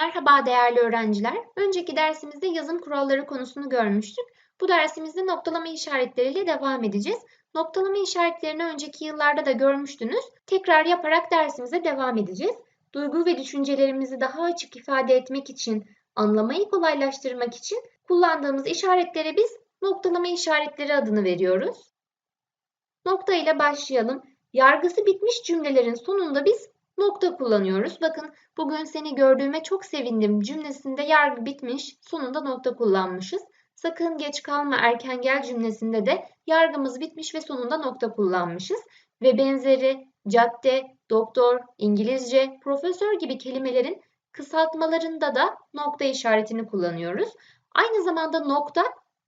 Merhaba değerli öğrenciler. Önceki dersimizde yazım kuralları konusunu görmüştük. Bu dersimizde noktalama işaretleriyle devam edeceğiz. Noktalama işaretlerini önceki yıllarda da görmüştünüz. Tekrar yaparak dersimize devam edeceğiz. Duygu ve düşüncelerimizi daha açık ifade etmek için, anlamayı kolaylaştırmak için kullandığımız işaretlere biz noktalama işaretleri adını veriyoruz. Nokta ile başlayalım. Yargısı bitmiş cümlelerin sonunda biz nokta kullanıyoruz. Bakın bugün seni gördüğüme çok sevindim cümlesinde yargı bitmiş, sonunda nokta kullanmışız. Sakın geç kalma erken gel cümlesinde de yargımız bitmiş ve sonunda nokta kullanmışız. Ve benzeri cadde, doktor, İngilizce, profesör gibi kelimelerin kısaltmalarında da nokta işaretini kullanıyoruz. Aynı zamanda nokta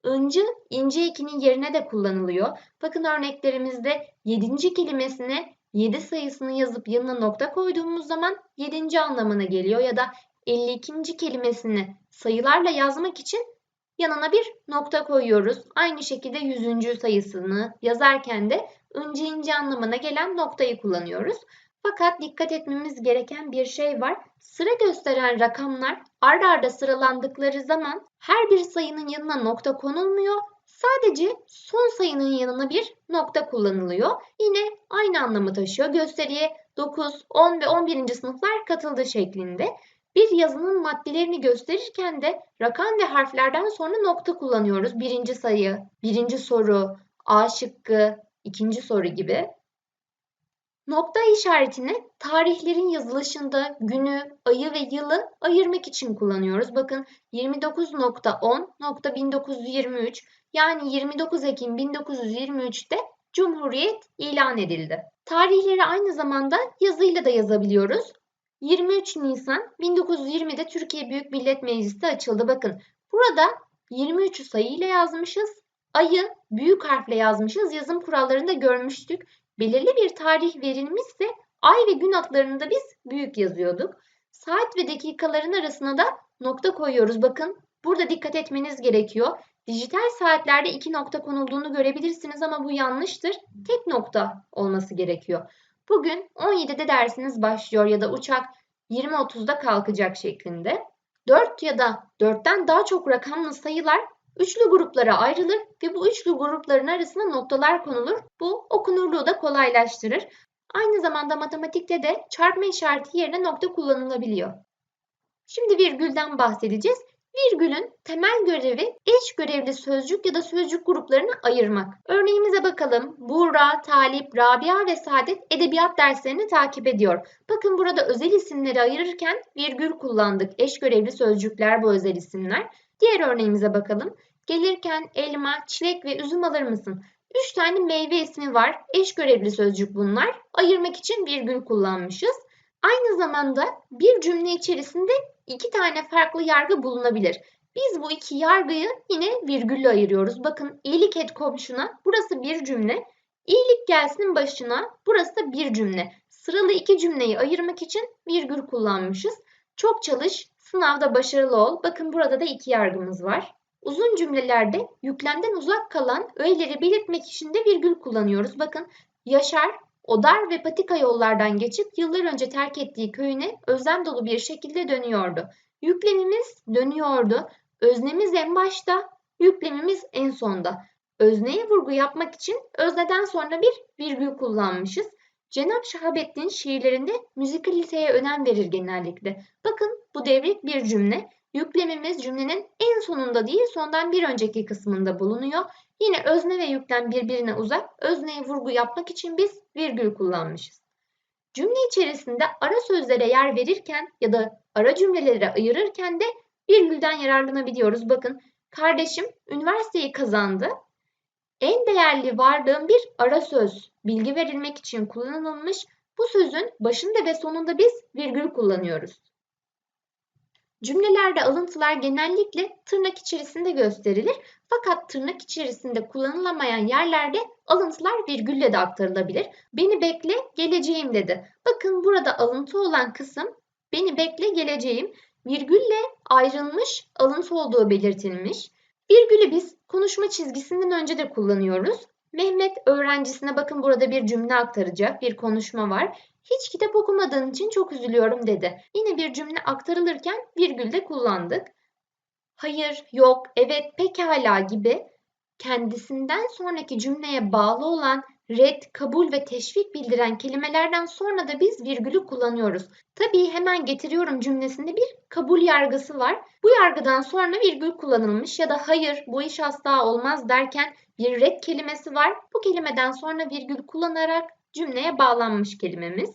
ıncı ince ekinin yerine de kullanılıyor. Bakın örneklerimizde 7. kelimesine 7 sayısını yazıp yanına nokta koyduğumuz zaman 7. anlamına geliyor ya da 52. kelimesini sayılarla yazmak için yanına bir nokta koyuyoruz. Aynı şekilde 100. sayısını yazarken de ıncı ince anlamına gelen noktayı kullanıyoruz. Fakat dikkat etmemiz gereken bir şey var. Sıra gösteren rakamlar ard arda sıralandıkları zaman her bir sayının yanına nokta konulmuyor. Sadece son sayının yanına bir nokta kullanılıyor. Yine aynı anlamı taşıyor. Gösteriye 9, 10 ve 11. sınıflar katıldı şeklinde. Bir yazının maddelerini gösterirken de rakam ve harflerden sonra nokta kullanıyoruz. Birinci sayı, birinci soru, A şıkkı, ikinci soru gibi. Nokta işaretini tarihlerin yazılışında günü, ayı ve yılı ayırmak için kullanıyoruz. Bakın 29.10.1923 yani 29 Ekim 1923'te Cumhuriyet ilan edildi. Tarihleri aynı zamanda yazıyla da yazabiliyoruz. 23 Nisan 1920'de Türkiye Büyük Millet Meclisi açıldı. Bakın burada 23'ü sayıyla yazmışız. Ayı büyük harfle yazmışız. Yazım kurallarında görmüştük. Belirli bir tarih verilmişse ay ve gün adlarını da biz büyük yazıyorduk. Saat ve dakikaların arasına da nokta koyuyoruz. Bakın burada dikkat etmeniz gerekiyor. Dijital saatlerde iki nokta konulduğunu görebilirsiniz ama bu yanlıştır. Tek nokta olması gerekiyor. Bugün 17'de dersiniz başlıyor ya da uçak 20.30'da kalkacak şeklinde. 4 ya da 4'ten daha çok rakamlı sayılar üçlü gruplara ayrılır ve bu üçlü grupların arasına noktalar konulur. Bu okunurluğu da kolaylaştırır. Aynı zamanda matematikte de çarpma işareti yerine nokta kullanılabiliyor. Şimdi virgülden bahsedeceğiz. Virgülün temel görevi eş görevli sözcük ya da sözcük gruplarını ayırmak. Örneğimize bakalım. Buğra, Talip, Rabia ve Saadet edebiyat derslerini takip ediyor. Bakın burada özel isimleri ayırırken virgül kullandık. Eş görevli sözcükler bu özel isimler. Diğer örneğimize bakalım. Gelirken elma, çilek ve üzüm alır mısın? Üç tane meyve ismi var. Eş görevli sözcük bunlar. Ayırmak için virgül kullanmışız. Aynı zamanda bir cümle içerisinde iki tane farklı yargı bulunabilir. Biz bu iki yargıyı yine virgülle ayırıyoruz. Bakın iyilik et komşuna burası bir cümle. İyilik gelsin başına burası da bir cümle. Sıralı iki cümleyi ayırmak için virgül kullanmışız. Çok çalış, sınavda başarılı ol. Bakın burada da iki yargımız var. Uzun cümlelerde yüklemden uzak kalan öğeleri belirtmek için de virgül kullanıyoruz. Bakın Yaşar o dar ve patika yollardan geçip yıllar önce terk ettiği köyüne özlem dolu bir şekilde dönüyordu. Yüklemimiz dönüyordu. Öznemiz en başta, yüklemimiz en sonda. Özneye vurgu yapmak için özneden sonra bir virgül kullanmışız. Cenab Şahabettin şiirlerinde müzikaliteye önem verir genellikle. Bakın bu devrik bir cümle. Yüklemimiz cümlenin en sonunda değil sondan bir önceki kısmında bulunuyor. Yine özne ve yüklem birbirine uzak. Özneye vurgu yapmak için biz virgül kullanmışız. Cümle içerisinde ara sözlere yer verirken ya da ara cümlelere ayırırken de virgülden yararlanabiliyoruz. Bakın kardeşim üniversiteyi kazandı. En değerli varlığım bir ara söz bilgi verilmek için kullanılmış. Bu sözün başında ve sonunda biz virgül kullanıyoruz. Cümlelerde alıntılar genellikle tırnak içerisinde gösterilir. Fakat tırnak içerisinde kullanılamayan yerlerde alıntılar virgülle de aktarılabilir. Beni bekle, geleceğim dedi. Bakın burada alıntı olan kısım beni bekle, geleceğim. Virgülle ayrılmış, alıntı olduğu belirtilmiş. Virgülü biz konuşma çizgisinden önce de kullanıyoruz. Mehmet öğrencisine bakın burada bir cümle aktaracak, bir konuşma var. Hiç kitap okumadığın için çok üzülüyorum dedi. Yine bir cümle aktarılırken virgül de kullandık. Hayır, yok, evet, pekala gibi kendisinden sonraki cümleye bağlı olan red, kabul ve teşvik bildiren kelimelerden sonra da biz virgülü kullanıyoruz. Tabii hemen getiriyorum cümlesinde bir kabul yargısı var. Bu yargıdan sonra virgül kullanılmış ya da hayır bu iş asla olmaz derken bir red kelimesi var. Bu kelimeden sonra virgül kullanarak cümleye bağlanmış kelimemiz.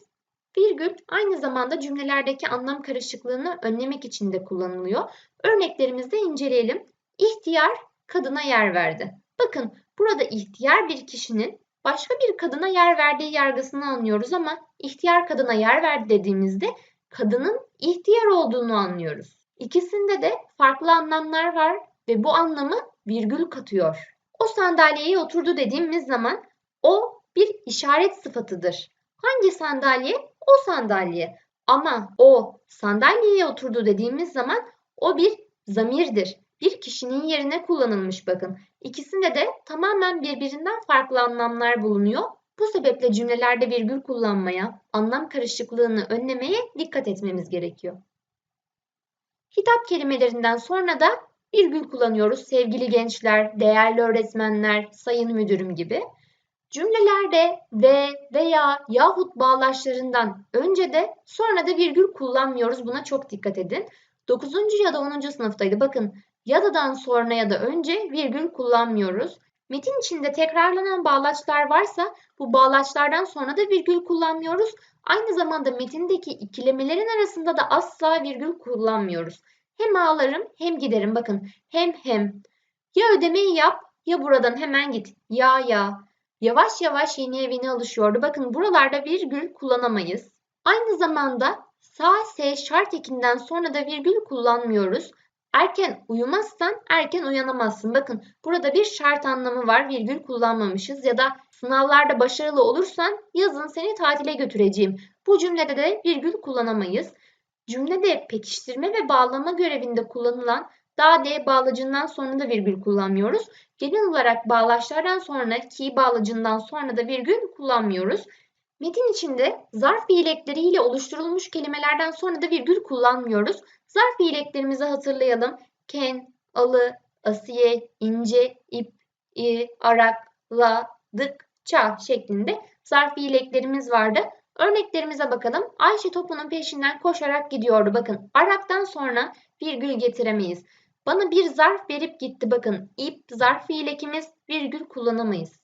Virgül aynı zamanda cümlelerdeki anlam karışıklığını önlemek için de kullanılıyor. Örneklerimizi inceleyelim. İhtiyar kadına yer verdi. Bakın burada ihtiyar bir kişinin başka bir kadına yer verdiği yargısını anlıyoruz ama ihtiyar kadına yer verdi dediğimizde kadının ihtiyar olduğunu anlıyoruz. İkisinde de farklı anlamlar var ve bu anlamı virgül katıyor. O sandalyeye oturdu dediğimiz zaman o bir işaret sıfatıdır. Hangi sandalye? O sandalye. Ama o sandalyeye oturdu dediğimiz zaman o bir zamirdir. Bir kişinin yerine kullanılmış bakın. İkisinde de tamamen birbirinden farklı anlamlar bulunuyor. Bu sebeple cümlelerde virgül kullanmaya, anlam karışıklığını önlemeye dikkat etmemiz gerekiyor. Hitap kelimelerinden sonra da virgül kullanıyoruz sevgili gençler, değerli öğretmenler, sayın müdürüm gibi. Cümlelerde ve veya yahut bağlaçlarından önce de sonra da virgül kullanmıyoruz. Buna çok dikkat edin. 9. ya da 10. sınıftaydı. Bakın ya da'dan sonra ya da önce virgül kullanmıyoruz. Metin içinde tekrarlanan bağlaçlar varsa bu bağlaçlardan sonra da virgül kullanmıyoruz. Aynı zamanda metindeki ikilemelerin arasında da asla virgül kullanmıyoruz. Hem ağlarım hem giderim. Bakın hem hem. Ya ödemeyi yap ya buradan hemen git. Ya ya. Yavaş yavaş yeni evine alışıyordu. Bakın buralarda virgül kullanamayız. Aynı zamanda sağ S şart ekinden sonra da virgül kullanmıyoruz. Erken uyumazsan erken uyanamazsın. Bakın burada bir şart anlamı var. Virgül kullanmamışız ya da sınavlarda başarılı olursan yazın seni tatile götüreceğim. Bu cümlede de virgül kullanamayız. Cümlede pekiştirme ve bağlama görevinde kullanılan da D bağlacından sonra da virgül kullanmıyoruz. Genel olarak bağlaçlardan sonra ki bağlacından sonra da virgül kullanmıyoruz. Metin içinde zarf fiil oluşturulmuş kelimelerden sonra da virgül kullanmıyoruz. Zarf fiil hatırlayalım. Ken, alı, asiye, ince, ip, i, arak, la, dık, ça şeklinde zarf fiil vardı. Örneklerimize bakalım. Ayşe topunun peşinden koşarak gidiyordu. Bakın araktan sonra virgül getiremeyiz. Bana bir zarf verip gitti. Bakın ip zarf fiil virgül kullanamayız.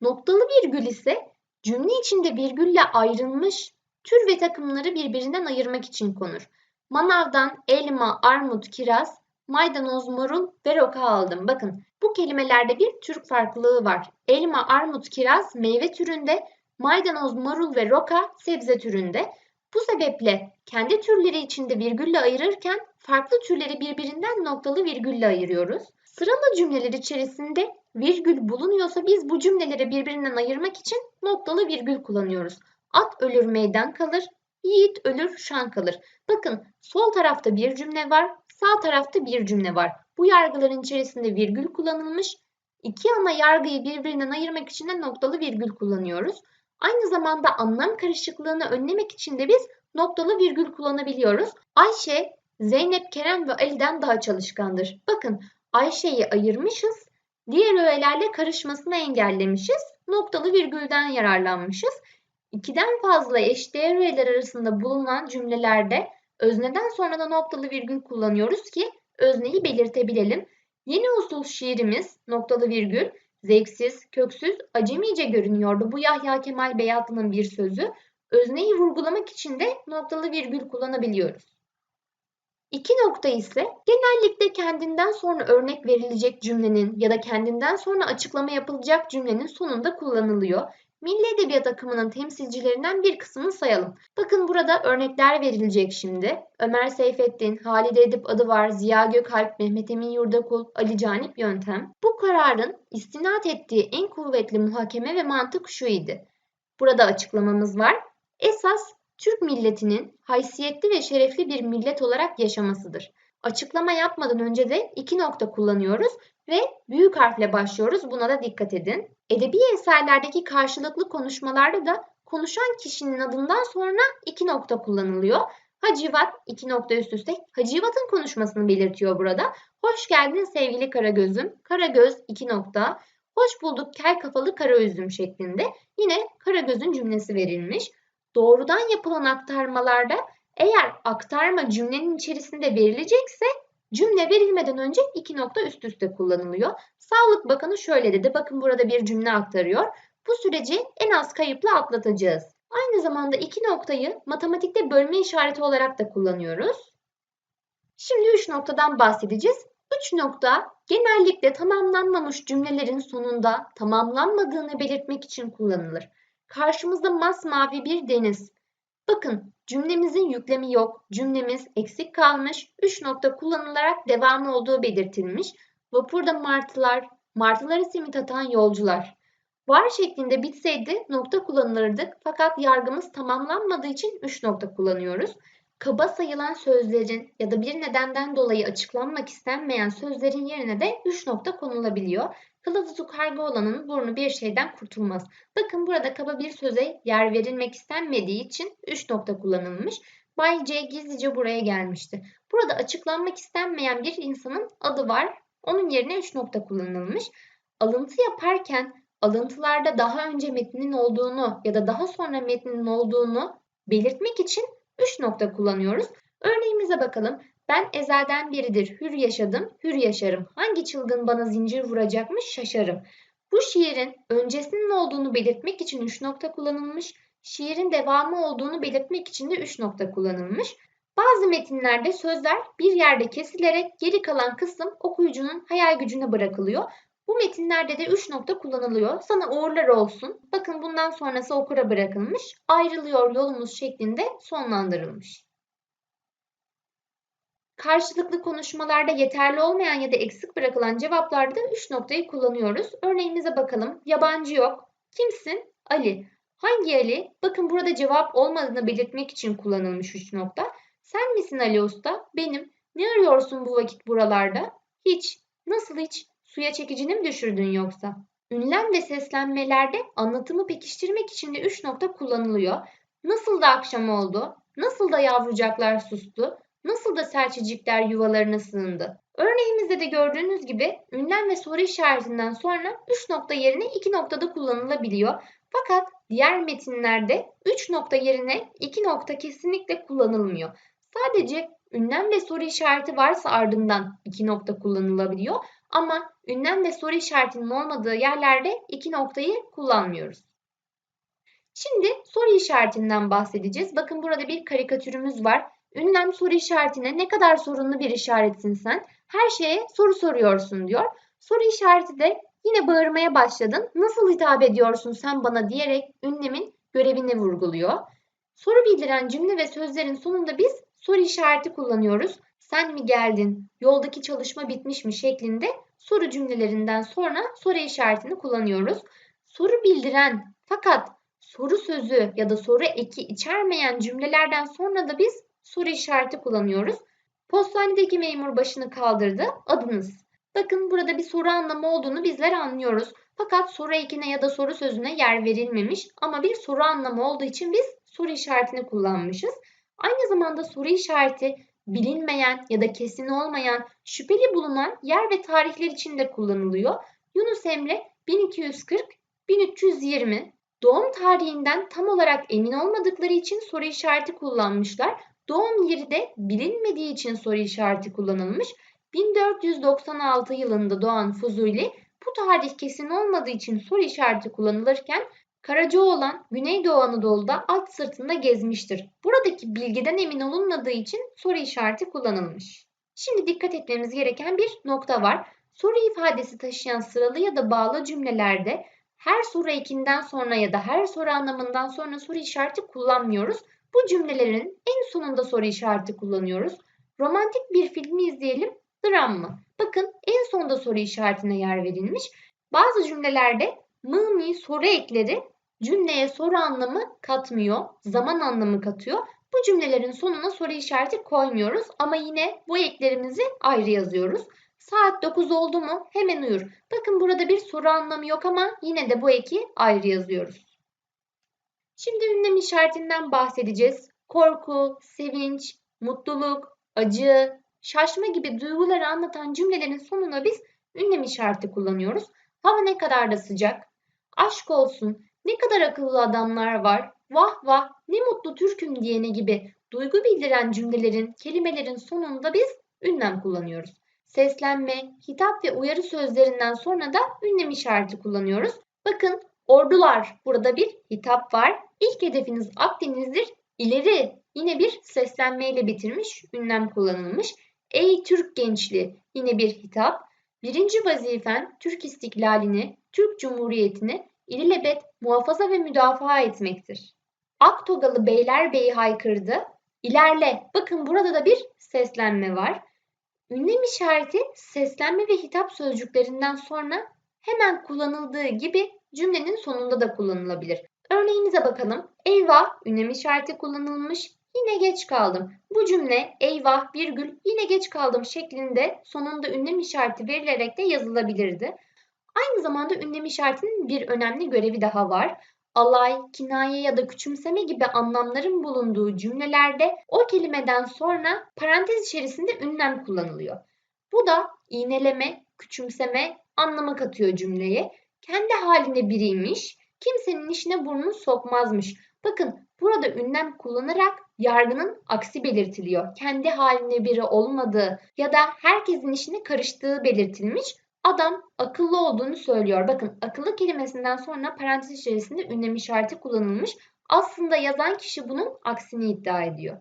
Noktalı virgül ise Cümle içinde virgülle ayrılmış tür ve takımları birbirinden ayırmak için konur. Manavdan elma, armut, kiraz, maydanoz, marul ve roka aldım. Bakın bu kelimelerde bir tür farklılığı var. Elma, armut, kiraz meyve türünde, maydanoz, marul ve roka sebze türünde. Bu sebeple kendi türleri içinde virgülle ayırırken farklı türleri birbirinden noktalı virgülle ayırıyoruz. Sıralı cümleler içerisinde virgül bulunuyorsa biz bu cümleleri birbirinden ayırmak için noktalı virgül kullanıyoruz. At ölür meydan kalır, yiğit ölür şan kalır. Bakın sol tarafta bir cümle var, sağ tarafta bir cümle var. Bu yargıların içerisinde virgül kullanılmış. İki ana yargıyı birbirinden ayırmak için de noktalı virgül kullanıyoruz. Aynı zamanda anlam karışıklığını önlemek için de biz noktalı virgül kullanabiliyoruz. Ayşe, Zeynep, Kerem ve Ali'den daha çalışkandır. Bakın Ayşe'yi ayırmışız, diğer öğelerle karışmasını engellemişiz, noktalı virgülden yararlanmışız. İkiden fazla eşdeğer öğeler arasında bulunan cümlelerde özneden sonra da noktalı virgül kullanıyoruz ki özneyi belirtebilelim. Yeni usul şiirimiz noktalı virgül zevksiz, köksüz, acemice görünüyordu. Bu Yahya Kemal Beyatlı'nın bir sözü. Özneyi vurgulamak için de noktalı virgül kullanabiliyoruz. İki nokta ise genellikle kendinden sonra örnek verilecek cümlenin ya da kendinden sonra açıklama yapılacak cümlenin sonunda kullanılıyor. Milli Edebiyat akımının temsilcilerinden bir kısmını sayalım. Bakın burada örnekler verilecek şimdi. Ömer Seyfettin, Halide Edip adı var, Ziya Gökalp, Mehmet Emin Yurdakul, Ali Canip Yöntem. Bu kararın istinat ettiği en kuvvetli muhakeme ve mantık şu idi. Burada açıklamamız var. Esas Türk milletinin haysiyetli ve şerefli bir millet olarak yaşamasıdır. Açıklama yapmadan önce de iki nokta kullanıyoruz ve büyük harfle başlıyoruz. Buna da dikkat edin. Edebi eserlerdeki karşılıklı konuşmalarda da konuşan kişinin adından sonra iki nokta kullanılıyor. Hacivat iki nokta üst üste Hacivat'ın konuşmasını belirtiyor burada. Hoş geldin sevgili Karagöz'üm. Karagöz iki nokta. Hoş bulduk kel kafalı kara üzüm şeklinde yine Karagöz'ün cümlesi verilmiş. Doğrudan yapılan aktarmalarda eğer aktarma cümlenin içerisinde verilecekse cümle verilmeden önce iki nokta üst üste kullanılıyor. Sağlık Bakanı şöyle dedi. Bakın burada bir cümle aktarıyor. Bu süreci en az kayıpla atlatacağız. Aynı zamanda iki noktayı matematikte bölme işareti olarak da kullanıyoruz. Şimdi üç noktadan bahsedeceğiz. Üç nokta genellikle tamamlanmamış cümlelerin sonunda tamamlanmadığını belirtmek için kullanılır. Karşımızda masmavi bir deniz. Bakın cümlemizin yüklemi yok, cümlemiz eksik kalmış, üç nokta kullanılarak devamı olduğu belirtilmiş. Vapurda martılar, martılara simit atan yolcular. Var şeklinde bitseydi nokta kullanılırdık fakat yargımız tamamlanmadığı için 3 nokta kullanıyoruz. Kaba sayılan sözlerin ya da bir nedenden dolayı açıklanmak istenmeyen sözlerin yerine de 3 nokta konulabiliyor. Kılavuzu karga olanın burnu bir şeyden kurtulmaz. Bakın burada kaba bir söze yer verilmek istenmediği için 3 nokta kullanılmış. Bay C gizlice buraya gelmişti. Burada açıklanmak istenmeyen bir insanın adı var. Onun yerine 3 nokta kullanılmış. Alıntı yaparken alıntılarda daha önce metnin olduğunu ya da daha sonra metnin olduğunu belirtmek için 3 nokta kullanıyoruz. Örneğimize bakalım. Ben ezelden beridir hür yaşadım, hür yaşarım. Hangi çılgın bana zincir vuracakmış şaşarım. Bu şiirin öncesinin olduğunu belirtmek için 3 nokta kullanılmış. Şiirin devamı olduğunu belirtmek için de 3 nokta kullanılmış. Bazı metinlerde sözler bir yerde kesilerek geri kalan kısım okuyucunun hayal gücüne bırakılıyor. Bu metinlerde de 3 nokta kullanılıyor. Sana uğurlar olsun. Bakın bundan sonrası okura bırakılmış. Ayrılıyor yolumuz şeklinde sonlandırılmış. Karşılıklı konuşmalarda yeterli olmayan ya da eksik bırakılan cevaplarda 3 noktayı kullanıyoruz. Örneğimize bakalım. Yabancı yok. Kimsin? Ali. Hangi Ali? Bakın burada cevap olmadığını belirtmek için kullanılmış 3 nokta. Sen misin Ali Usta? Benim. Ne arıyorsun bu vakit buralarda? Hiç. Nasıl hiç? Suya çekicini mi düşürdün yoksa? Ünlem ve seslenmelerde anlatımı pekiştirmek için de üç nokta kullanılıyor. Nasıl da akşam oldu? Nasıl da yavrucaklar sustu? Nasıl da serçecikler yuvalarına sığındı? Örneğimizde de gördüğünüz gibi ünlem ve soru işaretinden sonra 3 nokta yerine 2 noktada kullanılabiliyor. Fakat diğer metinlerde 3 nokta yerine 2 nokta kesinlikle kullanılmıyor. Sadece ünlem ve soru işareti varsa ardından 2 nokta kullanılabiliyor. Ama ünlem ve soru işaretinin olmadığı yerlerde iki noktayı kullanmıyoruz. Şimdi soru işaretinden bahsedeceğiz. Bakın burada bir karikatürümüz var. Ünlem soru işaretine ne kadar sorunlu bir işaretsin sen. Her şeye soru soruyorsun diyor. Soru işareti de yine bağırmaya başladın. Nasıl hitap ediyorsun sen bana diyerek ünlemin görevini vurguluyor. Soru bildiren cümle ve sözlerin sonunda biz soru işareti kullanıyoruz sen mi geldin, yoldaki çalışma bitmiş mi şeklinde soru cümlelerinden sonra soru işaretini kullanıyoruz. Soru bildiren fakat soru sözü ya da soru eki içermeyen cümlelerden sonra da biz soru işareti kullanıyoruz. Postanedeki memur başını kaldırdı. Adınız. Bakın burada bir soru anlamı olduğunu bizler anlıyoruz. Fakat soru ekine ya da soru sözüne yer verilmemiş ama bir soru anlamı olduğu için biz soru işaretini kullanmışız. Aynı zamanda soru işareti bilinmeyen ya da kesin olmayan, şüpheli bulunan yer ve tarihler için de kullanılıyor. Yunus Emre 1240-1320 doğum tarihinden tam olarak emin olmadıkları için soru işareti kullanmışlar. Doğum yeri de bilinmediği için soru işareti kullanılmış. 1496 yılında doğan Fuzuli bu tarih kesin olmadığı için soru işareti kullanılırken Karacaoğlan Güneydoğu Anadolu'da at sırtında gezmiştir. Buradaki bilgiden emin olunmadığı için soru işareti kullanılmış. Şimdi dikkat etmemiz gereken bir nokta var. Soru ifadesi taşıyan sıralı ya da bağlı cümlelerde her soru ekinden sonra ya da her soru anlamından sonra soru işareti kullanmıyoruz. Bu cümlelerin en sonunda soru işareti kullanıyoruz. Romantik bir filmi izleyelim, dram mı? Bakın en sonda soru işaretine yer verilmiş. Bazı cümlelerde mı mi soru ekleri cümleye soru anlamı katmıyor, zaman anlamı katıyor. Bu cümlelerin sonuna soru işareti koymuyoruz ama yine bu eklerimizi ayrı yazıyoruz. Saat 9 oldu mu hemen uyur. Bakın burada bir soru anlamı yok ama yine de bu eki ayrı yazıyoruz. Şimdi ünlem işaretinden bahsedeceğiz. Korku, sevinç, mutluluk, acı, şaşma gibi duyguları anlatan cümlelerin sonuna biz ünlem işareti kullanıyoruz. Hava ne kadar da sıcak. Aşk olsun. Ne kadar akıllı adamlar var. Vah vah ne mutlu Türk'üm diyene gibi duygu bildiren cümlelerin, kelimelerin sonunda biz ünlem kullanıyoruz. Seslenme, hitap ve uyarı sözlerinden sonra da ünlem işareti kullanıyoruz. Bakın ordular burada bir hitap var. İlk hedefiniz Akdeniz'dir. İleri yine bir seslenmeyle bitirmiş, ünlem kullanılmış. Ey Türk gençliği yine bir hitap. Birinci vazifen Türk istiklalini, Türk Cumhuriyeti'ni ilelebet muhafaza ve müdafaa etmektir. Aktogalı Beylerbeyi haykırdı. İlerle. Bakın burada da bir seslenme var. Ünlem işareti seslenme ve hitap sözcüklerinden sonra hemen kullanıldığı gibi cümlenin sonunda da kullanılabilir. Örneğimize bakalım. Eyvah ünlem işareti kullanılmış. Yine geç kaldım. Bu cümle eyvah virgül yine geç kaldım şeklinde sonunda ünlem işareti verilerek de yazılabilirdi. Aynı zamanda ünlem işaretinin bir önemli görevi daha var. Alay, kinaye ya da küçümseme gibi anlamların bulunduğu cümlelerde o kelimeden sonra parantez içerisinde ünlem kullanılıyor. Bu da iğneleme, küçümseme anlamı katıyor cümleye. Kendi halinde biriymiş, kimsenin işine burnunu sokmazmış. Bakın burada ünlem kullanarak yargının aksi belirtiliyor. Kendi halinde biri olmadığı ya da herkesin işine karıştığı belirtilmiş. Adam akıllı olduğunu söylüyor. Bakın akıllı kelimesinden sonra parantez içerisinde ünlem işareti kullanılmış. Aslında yazan kişi bunun aksini iddia ediyor.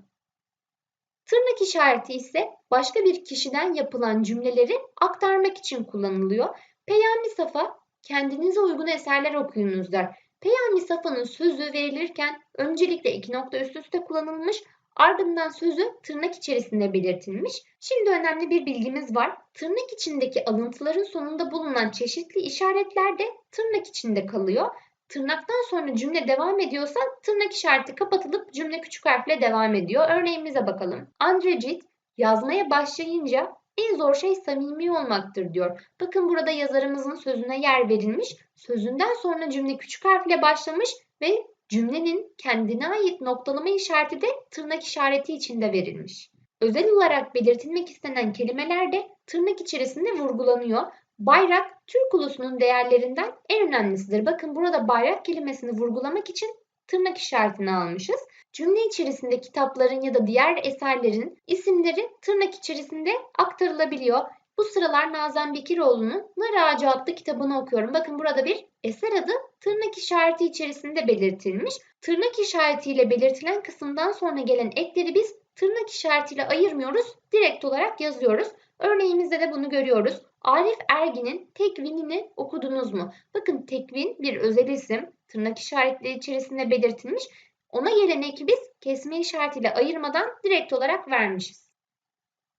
Tırnak işareti ise başka bir kişiden yapılan cümleleri aktarmak için kullanılıyor. Peyami Safa kendinize uygun eserler okuyunuz der. Peyami Safa'nın sözü verilirken öncelikle iki nokta üst üste kullanılmış Ardından sözü tırnak içerisinde belirtilmiş. Şimdi önemli bir bilgimiz var. Tırnak içindeki alıntıların sonunda bulunan çeşitli işaretler de tırnak içinde kalıyor. Tırnaktan sonra cümle devam ediyorsa tırnak işareti kapatılıp cümle küçük harfle devam ediyor. Örneğimize bakalım. Andrecit yazmaya başlayınca en zor şey samimi olmaktır diyor. Bakın burada yazarımızın sözüne yer verilmiş. Sözünden sonra cümle küçük harfle başlamış ve Cümlenin kendine ait noktalama işareti de tırnak işareti içinde verilmiş. Özel olarak belirtilmek istenen kelimeler de tırnak içerisinde vurgulanıyor. Bayrak Türk ulusunun değerlerinden en önemlisidir. Bakın burada bayrak kelimesini vurgulamak için tırnak işaretini almışız. Cümle içerisinde kitapların ya da diğer eserlerin isimleri tırnak içerisinde aktarılabiliyor. Bu sıralar Nazan Bekiroğlu'nun Nar Ağacı adlı kitabını okuyorum. Bakın burada bir eser adı tırnak işareti içerisinde belirtilmiş. Tırnak işaretiyle belirtilen kısımdan sonra gelen ekleri biz tırnak işaretiyle ayırmıyoruz. Direkt olarak yazıyoruz. Örneğimizde de bunu görüyoruz. Arif Ergin'in tekvinini okudunuz mu? Bakın tekvin bir özel isim. Tırnak işaretleri içerisinde belirtilmiş. Ona gelen biz kesme işaretiyle ayırmadan direkt olarak vermişiz.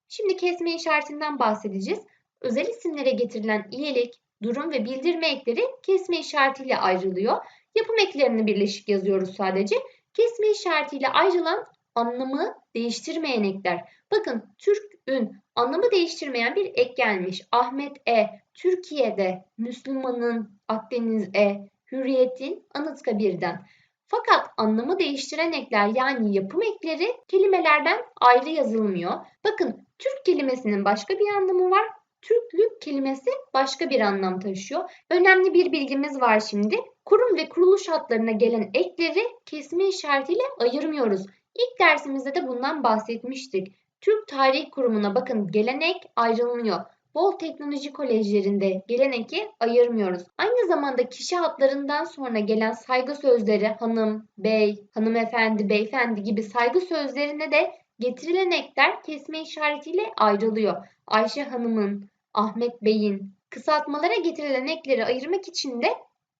Şimdi kesme işaretinden bahsedeceğiz. Özel isimlere getirilen iyilik, durum ve bildirme ekleri kesme işaretiyle ayrılıyor. Yapım eklerini birleşik yazıyoruz sadece. Kesme işaretiyle ayrılan anlamı değiştirmeyen ekler. Bakın Türk ün anlamı değiştirmeyen bir ek gelmiş. Ahmet E, Türkiye'de, Müslümanın, Akdeniz E, Hürriyet'in, Anıtkabir'den. Fakat anlamı değiştiren ekler yani yapım ekleri kelimelerden ayrı yazılmıyor. Bakın Türk kelimesinin başka bir anlamı var. Türklük kelimesi başka bir anlam taşıyor. Önemli bir bilgimiz var şimdi. Kurum ve kuruluş adlarına gelen ekleri kesme işaretiyle ayırmıyoruz. İlk dersimizde de bundan bahsetmiştik. Türk Tarih Kurumu'na bakın gelenek ayrılmıyor. Bol teknoloji kolejlerinde geleneki ayırmıyoruz. Aynı zamanda kişi adlarından sonra gelen saygı sözleri hanım, bey, hanımefendi, beyefendi gibi saygı sözlerine de getirilen ekler kesme işaretiyle ayrılıyor. Ayşe Hanım'ın, Ahmet Bey'in kısaltmalara getirilen ekleri ayırmak için de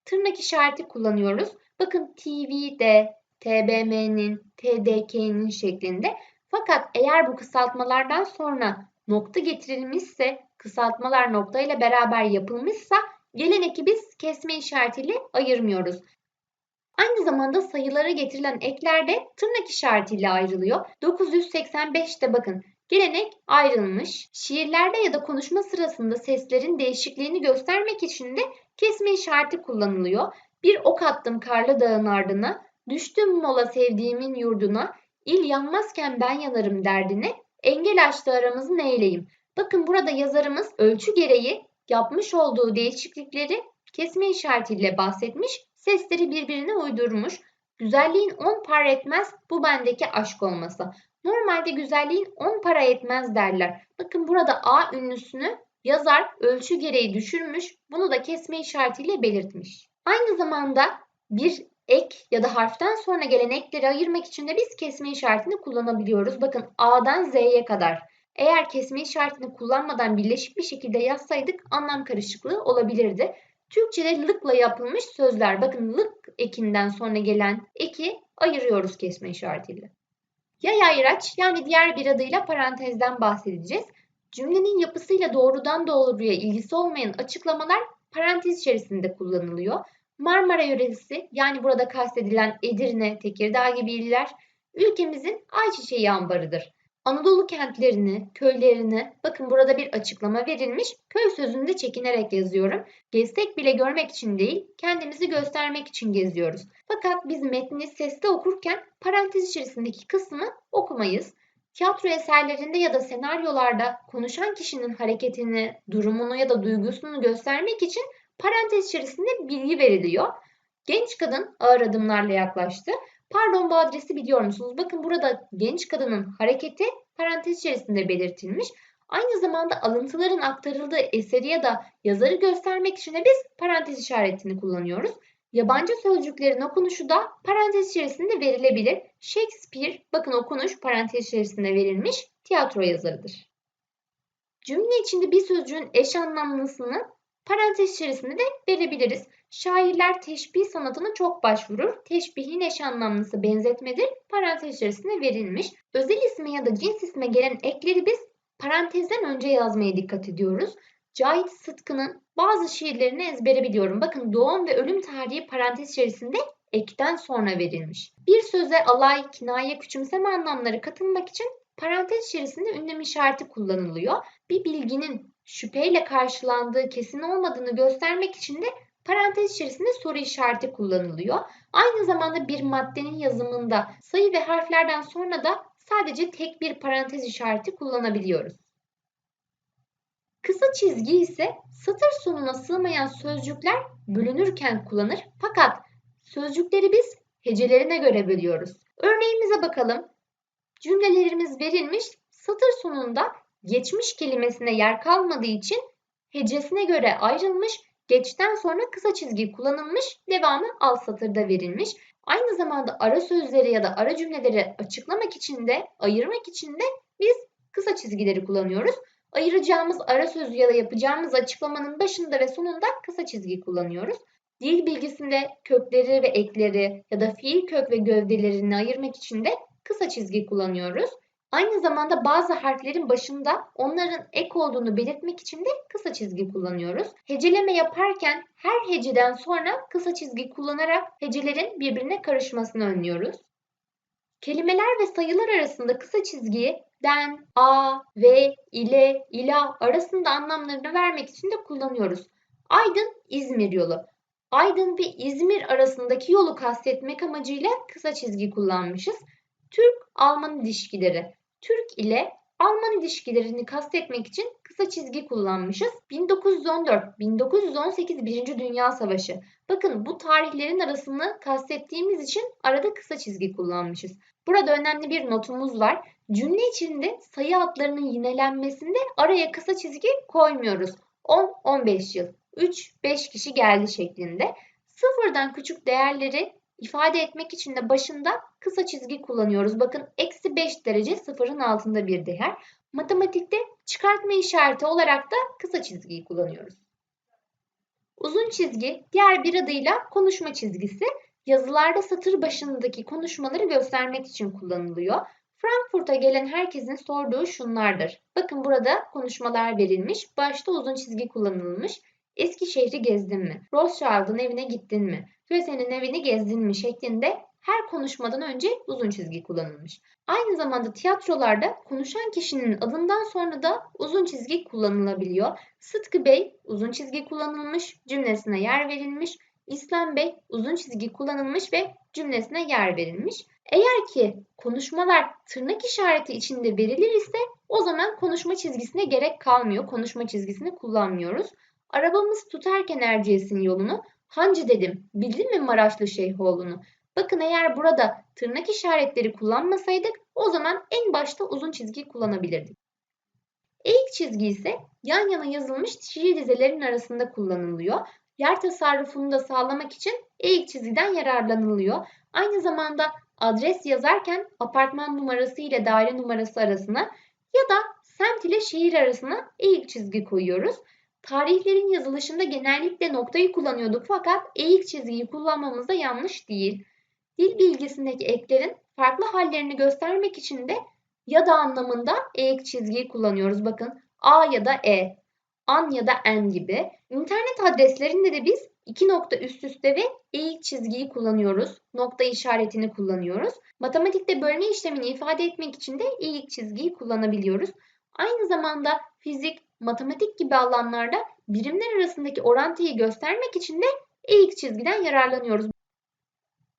tırnak işareti kullanıyoruz. Bakın TV'de, TBM'nin, TDK'nin şeklinde. Fakat eğer bu kısaltmalardan sonra nokta getirilmişse, kısaltmalar nokta ile beraber yapılmışsa gelen eki biz kesme işaretiyle ayırmıyoruz. Aynı zamanda sayılara getirilen ekler de tırnak işaretiyle ayrılıyor. 985'te bakın gelenek ayrılmış. Şiirlerde ya da konuşma sırasında seslerin değişikliğini göstermek için de kesme işareti kullanılıyor. Bir ok attım karlı dağın ardına. Düştüm mola sevdiğimin yurduna, il yanmazken ben yanarım derdine, engel açtı aramızı neyleyim. Bakın burada yazarımız ölçü gereği yapmış olduğu değişiklikleri kesme işaretiyle bahsetmiş, sesleri birbirine uydurmuş. Güzelliğin 10 para etmez bu bendeki aşk olması. Normalde güzelliğin 10 para etmez derler. Bakın burada A ünlüsünü yazar ölçü gereği düşürmüş. Bunu da kesme işaretiyle belirtmiş. Aynı zamanda bir ek ya da harften sonra gelen ekleri ayırmak için de biz kesme işaretini kullanabiliyoruz. Bakın A'dan Z'ye kadar. Eğer kesme işaretini kullanmadan birleşik bir şekilde yazsaydık anlam karışıklığı olabilirdi. Türkçe'de lıkla yapılmış sözler. Bakın lık ekinden sonra gelen eki ayırıyoruz kesme işaretiyle. Yay ayraç yani diğer bir adıyla parantezden bahsedeceğiz. Cümlenin yapısıyla doğrudan doğruya ilgisi olmayan açıklamalar parantez içerisinde kullanılıyor. Marmara yöresi yani burada kastedilen Edirne, Tekirdağ gibi iller ülkemizin ayçiçeği ambarıdır. Anadolu kentlerini, köylerini, bakın burada bir açıklama verilmiş. Köy sözünü de çekinerek yazıyorum. Gezsek bile görmek için değil, kendimizi göstermek için geziyoruz. Fakat biz metni sesli okurken parantez içerisindeki kısmı okumayız. Tiyatro eserlerinde ya da senaryolarda konuşan kişinin hareketini, durumunu ya da duygusunu göstermek için parantez içerisinde bilgi veriliyor. Genç kadın ağır adımlarla yaklaştı. Pardon bu adresi biliyor musunuz? Bakın burada genç kadının hareketi parantez içerisinde belirtilmiş. Aynı zamanda alıntıların aktarıldığı eseri ya da yazarı göstermek için de biz parantez işaretini kullanıyoruz. Yabancı sözcüklerin okunuşu da parantez içerisinde verilebilir. Shakespeare, bakın okunuş parantez içerisinde verilmiş tiyatro yazarıdır. Cümle içinde bir sözcüğün eş anlamlısını parantez içerisinde de verebiliriz. Şairler teşbih sanatına çok başvurur. Teşbihin eş anlamlısı benzetmedir. Parantez içerisinde verilmiş. Özel isme ya da cins isme gelen ekleri biz parantezden önce yazmaya dikkat ediyoruz. Cahit Sıtkı'nın bazı şiirlerini ezbere biliyorum. Bakın doğum ve ölüm tarihi parantez içerisinde ekten sonra verilmiş. Bir söze alay, kinaye, küçümseme anlamları katılmak için parantez içerisinde ünlem işareti kullanılıyor. Bir bilginin şüpheyle karşılandığı kesin olmadığını göstermek için de parantez içerisinde soru işareti kullanılıyor. Aynı zamanda bir maddenin yazımında sayı ve harflerden sonra da sadece tek bir parantez işareti kullanabiliyoruz. Kısa çizgi ise satır sonuna sığmayan sözcükler bölünürken kullanır fakat sözcükleri biz hecelerine göre bölüyoruz. Örneğimize bakalım. Cümlelerimiz verilmiş satır sonunda geçmiş kelimesine yer kalmadığı için hecesine göre ayrılmış Geçten sonra kısa çizgi kullanılmış, devamı alt satırda verilmiş. Aynı zamanda ara sözleri ya da ara cümleleri açıklamak için de, ayırmak için de biz kısa çizgileri kullanıyoruz. Ayıracağımız ara sözü ya da yapacağımız açıklamanın başında ve sonunda kısa çizgi kullanıyoruz. Dil bilgisinde kökleri ve ekleri ya da fiil kök ve gövdelerini ayırmak için de kısa çizgi kullanıyoruz. Aynı zamanda bazı harflerin başında onların ek olduğunu belirtmek için de kısa çizgi kullanıyoruz. Heceleme yaparken her heceden sonra kısa çizgi kullanarak hecelerin birbirine karışmasını önlüyoruz. Kelimeler ve sayılar arasında kısa çizgiyi den, a, ve, ile, ila arasında anlamlarını vermek için de kullanıyoruz. Aydın, İzmir yolu. Aydın ve İzmir arasındaki yolu kastetmek amacıyla kısa çizgi kullanmışız. Türk-Alman ilişkileri. Türk ile Alman ilişkilerini kastetmek için kısa çizgi kullanmışız. 1914-1918 Birinci Dünya Savaşı. Bakın bu tarihlerin arasını kastettiğimiz için arada kısa çizgi kullanmışız. Burada önemli bir notumuz var. Cümle içinde sayı adlarının yinelenmesinde araya kısa çizgi koymuyoruz. 10-15 yıl, 3-5 kişi geldi şeklinde. Sıfırdan küçük değerleri ifade etmek için de başında kısa çizgi kullanıyoruz. Bakın eksi 5 derece sıfırın altında bir değer. Matematikte çıkartma işareti olarak da kısa çizgiyi kullanıyoruz. Uzun çizgi diğer bir adıyla konuşma çizgisi yazılarda satır başındaki konuşmaları göstermek için kullanılıyor. Frankfurt'a gelen herkesin sorduğu şunlardır. Bakın burada konuşmalar verilmiş. Başta uzun çizgi kullanılmış. Eski şehri gezdin mi? Rothschild'ın evine gittin mi? Göse'nin evini gezdin mi? şeklinde her konuşmadan önce uzun çizgi kullanılmış. Aynı zamanda tiyatrolarda konuşan kişinin adından sonra da uzun çizgi kullanılabiliyor. Sıtkı Bey uzun çizgi kullanılmış, cümlesine yer verilmiş. İslam Bey uzun çizgi kullanılmış ve cümlesine yer verilmiş. Eğer ki konuşmalar tırnak işareti içinde verilir ise o zaman konuşma çizgisine gerek kalmıyor. Konuşma çizgisini kullanmıyoruz. Arabamız tutarken Erciyes'in yolunu hancı dedim. Bildin mi Maraşlı Şeyhoğlu'nu? Bakın eğer burada tırnak işaretleri kullanmasaydık o zaman en başta uzun çizgi kullanabilirdik. Eğik çizgi ise yan yana yazılmış şiir dizelerinin arasında kullanılıyor. Yer tasarrufunu da sağlamak için eğik çizgiden yararlanılıyor. Aynı zamanda adres yazarken apartman numarası ile daire numarası arasına ya da semt ile şehir arasına eğik çizgi koyuyoruz. Tarihlerin yazılışında genellikle noktayı kullanıyorduk fakat eğik çizgiyi kullanmamız da yanlış değil. Dil bilgisindeki eklerin farklı hallerini göstermek için de ya da anlamında eğik çizgiyi kullanıyoruz. Bakın A ya da E, an ya da en gibi. İnternet adreslerinde de biz iki nokta üst üste ve eğik çizgiyi kullanıyoruz. Nokta işaretini kullanıyoruz. Matematikte bölme işlemini ifade etmek için de eğik çizgiyi kullanabiliyoruz. Aynı zamanda fizik, matematik gibi alanlarda birimler arasındaki orantıyı göstermek için de eğik çizgiden yararlanıyoruz.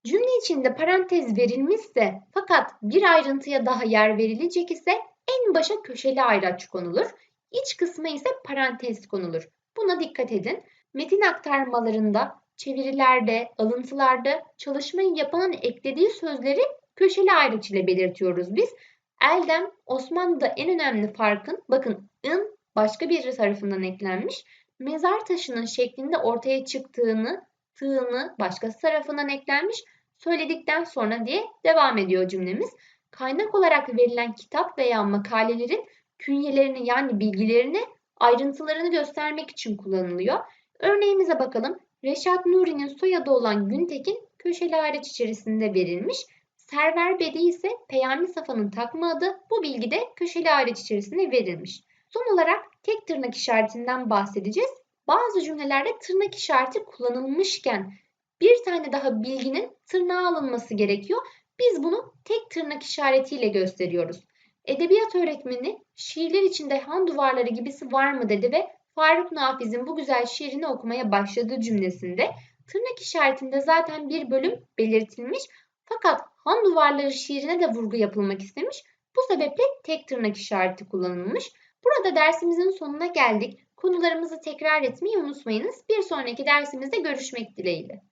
Cümle içinde parantez verilmişse fakat bir ayrıntıya daha yer verilecek ise en başa köşeli ayraç konulur. İç kısmı ise parantez konulur. Buna dikkat edin. Metin aktarmalarında, çevirilerde, alıntılarda çalışmayı yapanın eklediği sözleri köşeli ayrıç ile belirtiyoruz biz. Eldem Osmanlı'da en önemli farkın bakın ın başka biri tarafından eklenmiş. Mezar taşının şeklinde ortaya çıktığını, tığını başkası tarafından eklenmiş söyledikten sonra diye devam ediyor cümlemiz. Kaynak olarak verilen kitap veya makalelerin künyelerini yani bilgilerini ayrıntılarını göstermek için kullanılıyor. Örneğimize bakalım. Reşat Nuri'nin soyadı olan Güntekin köşeli hariç içerisinde verilmiş. Server Bedi ise Peyami Safa'nın takma adı bu bilgi de köşeli hariç içerisinde verilmiş. Son olarak tek tırnak işaretinden bahsedeceğiz. Bazı cümlelerde tırnak işareti kullanılmışken bir tane daha bilginin tırnağa alınması gerekiyor. Biz bunu tek tırnak işaretiyle gösteriyoruz. Edebiyat öğretmeni şiirler içinde han duvarları gibisi var mı dedi ve Faruk Nafiz'in bu güzel şiirini okumaya başladığı cümlesinde tırnak işaretinde zaten bir bölüm belirtilmiş fakat han duvarları şiirine de vurgu yapılmak istemiş. Bu sebeple tek tırnak işareti kullanılmış. Burada dersimizin sonuna geldik. Konularımızı tekrar etmeyi unutmayınız. Bir sonraki dersimizde görüşmek dileğiyle.